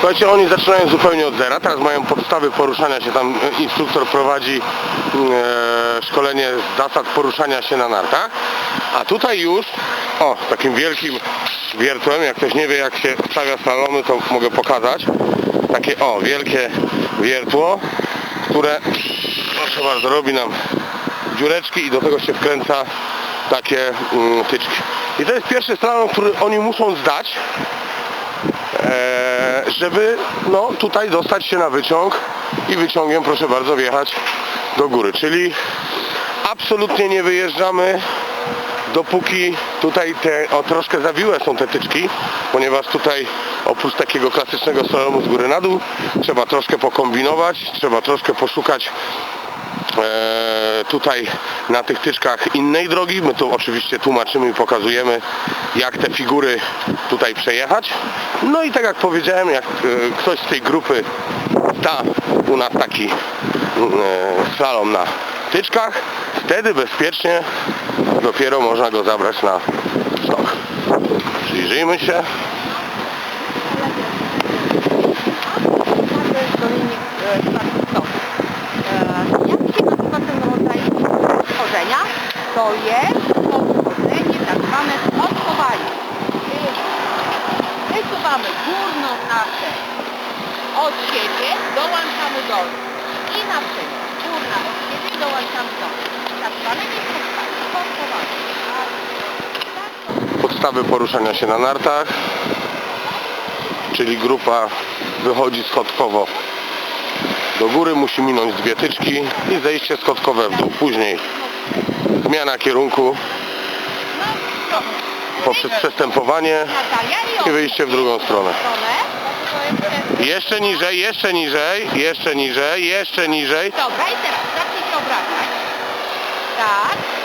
Słuchajcie, oni zaczynają zupełnie od zera, teraz mają podstawy poruszania się, tam e, instruktor prowadzi e, szkolenie z zasad poruszania się na nartach, a tutaj już, o, takim wielkim wiertłem, jak ktoś nie wie jak się stawia slalomy, to mogę pokazać, takie, o, wielkie wiertło, które, proszę bardzo, robi nam dziureczki i do tego się wkręca takie mm, tyczki. I to jest pierwszy slalom, który oni muszą zdać, e, żeby no, tutaj dostać się na wyciąg i wyciągiem proszę bardzo wjechać do góry. Czyli absolutnie nie wyjeżdżamy dopóki tutaj te o, troszkę zawiłe są te tyczki, ponieważ tutaj oprócz takiego klasycznego slalomu z góry na dół trzeba troszkę pokombinować, trzeba troszkę poszukać tutaj na tych tyczkach innej drogi. My tu oczywiście tłumaczymy i pokazujemy jak te figury tutaj przejechać. No i tak jak powiedziałem, jak e, ktoś z tej grupy da u nas taki e, slalom na tyczkach, wtedy bezpiecznie dopiero można go zabrać na stok. Przyjrzyjmy się. To jest odchodzenie tak zwane odchowanie. Wysuwamy górną naszę od siebie, dołączamy dolną. I na przykład górna od siebie, dołączamy dolną. Tak zwane jest odchowanie. Tak, podstawy poruszania się na nartach, czyli grupa wychodzi schodkowo do góry, musi minąć dwie tyczki i zejście schodkowe w dół. Później zmiana kierunku poprzez przestępowanie i wyjście w drugą stronę. Jeszcze niżej, jeszcze niżej, jeszcze niżej, jeszcze niżej. Dobra, i teraz zacznij się obracać. Tak.